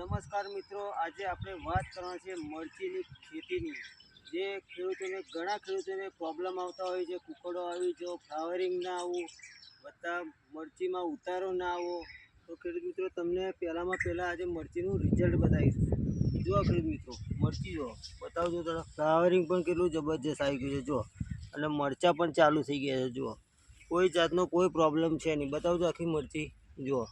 નમસ્કાર મિત્રો, આજે આપણે વાત કરવાની છે મરચીની ખેતીની. જે ખેડૂતોને, ઘણા ખેડૂતોને પ્રોબ્લેમ આવતા હોય છે, કુકડો આવી જો ફ્લાવરિંગ ના આવું વત્તા મરચીમાં ઉતારો ના આવો. તો ખેડૂત મિત્રો, તમને પહેલાંમાં પહેલાં આજે મરચીનું રિઝલ્ટ બતાવીશું. જુઓ ખેડૂત મિત્રો, મરચી જુઓ. બતાવજો તો ફ્લાવરિંગ પણ કેટલું જબરજસ્ત આવી ગયું છે, જુઓ. અને મરચાં પણ ચાલુ થઈ ગયા છે, જુઓ. કોઈ જાતનો કોઈ પ્રોબ્લેમ છે નહીં. બતાવજો આખી મરચી, જુઓ.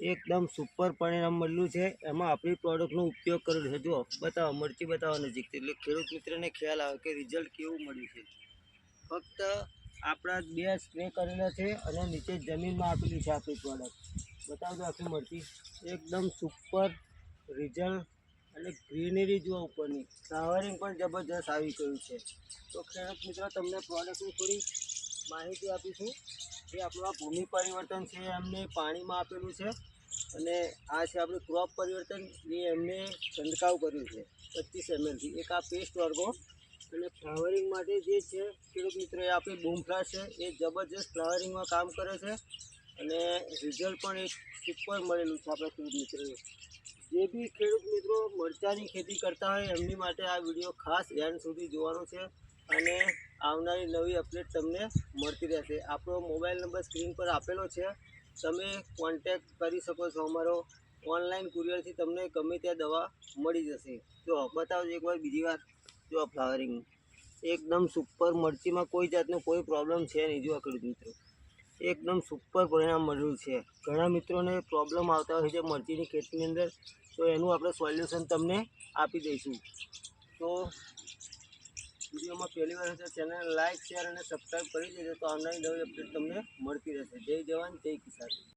એકદમ સુપર પરિણામ મળ્યું છે. એમાં આપણી પ્રોડક્ટનો ઉપયોગ કરેલો છે. જુઓ, બતાવો, મરચી બતાવો નજીકથી. એટલે ખેડૂત મિત્રને ખ્યાલ આવે કે રિઝલ્ટ કેવું મળ્યું છે. ફક્ત આપણા બે સ્પ્રે કરેલા છે અને નીચે જમીનમાં આપેલી છે આપણી પ્રોડક્ટ બતાવજો આખી મરચી. એકદમ સુપર રિઝલ્ટ અને ગ્રીનરી જુઓ ઉપરની. ફ્લાવરિંગ પણ જબરજસ્ત આવી ગયું છે. તો ખેડૂત મિત્રો, તમને પ્રોડક્ટની થોડી માહિતી આપીશું. જે આપણું ભૂમિ પરિવર્તન છે, એમને પાણીમાં આપેલું છે અને આ છે આપણું ક્રોપ પરિવર્તન, એ એમને છંટકાવ કર્યું છે, પચીસ એમએલથી એક આ પેસ્ટ વર્ગો અને ફ્લાવરિંગ માટે જે છે, ખેડૂત મિત્રો એ આપણી બૂમફ્લા છે, એ જબરજસ્ત ફ્લાવરિંગમાં કામ કરે છે અને રિઝલ્ટ પણ એક સુપર મળેલું છે આપણા ખેડૂત મિત્રોને જે બી ખેડૂત મિત્રો મરચાંની ખેતી કરતા હોય, એમની માટે આ વીડિયો ખાસ એન્ડ સુધી જોવાનો છે. અને આવનારી નવી અપડેટ તમને મળતી રહેશે. આપણો મોબાઈલ નંબર સ્ક્રીન પર આપેલો છે. તમે કોન્ટેક કરી શકો છો અમારો. ઓનલાઈન કુરિયરથી તમને ગમે ત્યાં દવા મળી જશે. જો બતાવજો એકવાર બીજી વાર. જો ફ્લાવરિંગ એકદમ સુપર મરચીમાં કોઈ જાતનો કોઈ પ્રોબ્લેમ છે નહીં. જો ખેડૂત મિત્રો. એકદમ સુપર પરિણામ મળ્યું છે. ઘણા મિત્રોને પ્રોબ્લેમ આવતા હોય છે મરચીની ખેતીની અંદર. તો એનું આપણે સોલ્યુશન તમને આપી દઈશું. તો વિડીયોમાં પહેલી વાર હશે ચેનલ લાઇક શેર અને સબસ્ક્રાઈબ કરી દેજો તો આવનારી નવી અપડેટ તમને મળતી રહેશે. જય જવાન, જય કિસાન.